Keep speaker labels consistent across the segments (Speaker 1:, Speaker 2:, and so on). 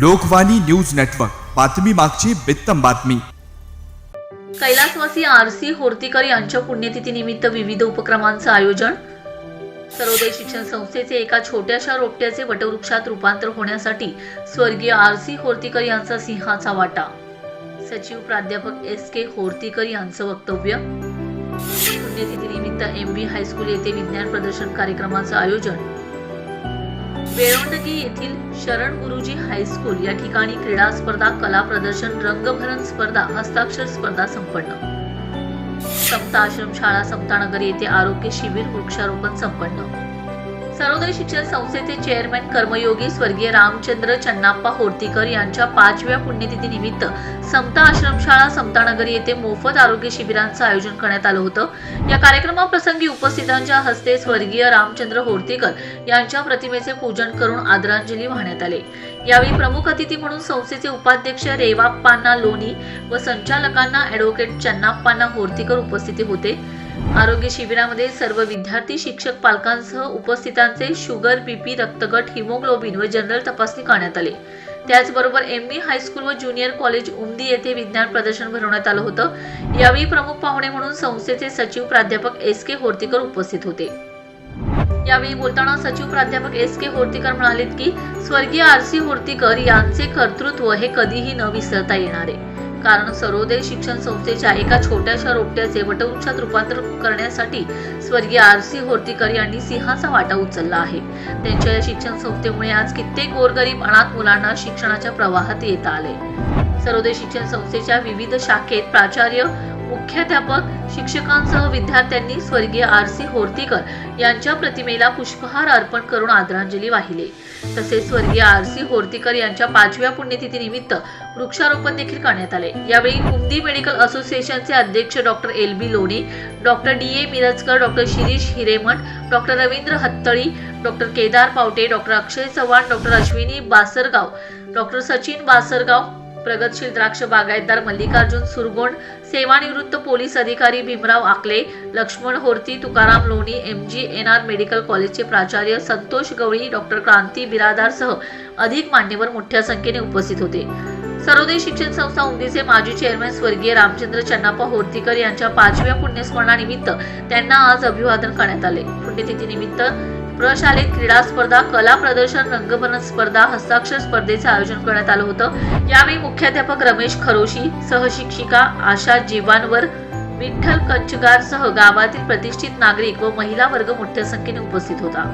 Speaker 1: Lokvani news network. बातमी मागची बित्तम बातमी.
Speaker 2: कैलासवासी आर सी होर्तीकर यांच्या पुण्यतिथीनिमित्त विविध उपक्रमांचं आयोजन. सर्वोदय शिक्षण संस्थेचे एका छोट्याशा रोपट्याचे वटवृक्षात रूपांतर होण्यासाठी स्वर्गीय आर सी होर्तीकर यांचा सिंहाचा वाटा. सचिव प्राध्यापक एस के होर्तीकर यांचं वक्तव्य. पुण्यतिथीनिमित्त एम बी हायस्कूल येथे विज्ञान प्रदर्शन कार्यक्रमाचं आयोजन. बेळवंडगी येथील शरण गुरुजी हायस्कूल या ठिकाणी क्रीडा स्पर्धा कला प्रदर्शन रंगभरण स्पर्धा हस्ताक्षर स्पर्धा संपन्न. समता आश्रम शाळा समतानगर येथे आरोग्य शिबिर वृक्षारोपण संपन्न. सर्वोदय शिक्षण संस्थेचे चेअरमॅन कर्मयोगी स्वर्गीय रामचंद्र चन्नाप्पा होर्तीकर यांच्या पाचव्या पुण्यतिथी समता आश्रमशाळा समतानगर येथे मोफत आरोग्य शिबिरांचं आयोजन करण्यात आलं होतं. या कार्यक्रमाप्रसंगी उपस्थितांच्या हस्ते स्वर्गीय रामचंद्र होर्तीकर यांच्या प्रतिमेचे पूजन करून आदरांजली वाहण्यात आले. यावेळी प्रमुख अतिथी म्हणून संस्थेचे उपाध्यक्ष रेवाप्पांना लोणी व संचालकांना ॲडव्होकेट चन्नाप्पांना होर्तीकर उपस्थिती होते. आरोग्य शिबिरामध्ये सर्व विद्यार्थी शिक्षक पालकांसह उपस्थितांचे शुगर बीपी रक्तगट हिमोग्लोबिन व जनरल तपासणी करण्यात आली. त्याचबरोबर एम बी हायस्कूल व ज्युनियर कॉलेज उमदी येथे विज्ञान प्रदर्शन भरवण्यात आलं होतं. यावेळी प्रमुख पाहुणे म्हणून संस्थेचे सचिव प्राध्यापक एस के होर्तीकर उपस्थित होते. यावेळी बोलताना सचिव प्राध्यापक एस के होर्तीकर म्हणालेत की स्वर्गीय आर सी होर्तीकर यांचे कर्तृत्व हे कधीही न विसरता येणारे. कारण सर्वोदय शिक्षण संस्थेच्या एका छोट्याशा रोपट्याचे वटवृक्षात रूपांतर करण्यासाठी स्वर्गीय आर सी होर्तीकर यांनी सिंहाचा वाटा उचलला आहे. त्यांच्या या शिक्षण संस्थेमुळे आज कित्येक गोरगरीब अनाथ मुलांना शिक्षणाच्या प्रवाहात येता आले. सर्वोदय शिक्षण संस्थेच्या विविध शाखेत प्राचार्य मुख्याध्यापक शिक्षकांसह विद्यार्थ्यांनी स्वर्गीय आर सी होर्तीकर यांच्या प्रतिमेला पुष्पहार अर्पण करून आदरांजली वाहिली. तसेच स्वर्गीय आर सी होर्तीकर यांच्या पाचव्या पुण्यतिथीनिमित्त वृक्षारोपण देखील करण्यात आले. यावेळी कुंदी मेडिकल असोसिएशनचे अध्यक्ष doctor L B Loni doctor D. A Mirajkar doctor Shirish Hiremath doctor Ravindra Hattali doctor Kedar Pawate doctor Akshay Chavan doctor Ashwini Basargaon doctor Sachin Basargaon प्रगतशील द्राक्ष बागायतदार मल्लिकार्जुन सुरगोंड सेवानिवृत्त पोलीस अधिकारी Bhimrao Akle Laxman Horti Tukaram Loni M G N R medical कॉलेजचे प्राचार्य संतोष गवळी doctor क्रांती बिरादारसह अधिक मान्यवर मोठ्या संख्येने उपस्थित होते. सर्वोदय शिक्षण संस्था उमदीचे माजी चेअरमॅन स्वर्गीय रामचंद्र चन्नाप्पा होर्तीकर यांच्या पाचव्या पुण्यस्मरणानिमित्त त्यांना आज अभिवादन करण्यात आले. पुण्यतिथीनिमित्त प्रशालेत क्रीडा स्पर्धा कला प्रदर्शन रंगभरण स्पर्धा हस्ताक्षर स्पर्धेचे आयोजन करण्यात आलं होतं. यावेळी मुख्याध्यापक रमेश खरोशी सहशिक्षिका आशा जीवांवर विठ्ठल कंचगार सह गावातील प्रतिष्ठित नागरिक व महिला वर्ग मोठ्या संख्येने उपस्थित होता.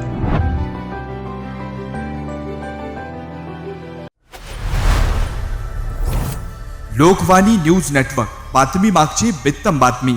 Speaker 1: Lokvani news network. बातमी मागची बित्तम बातमी.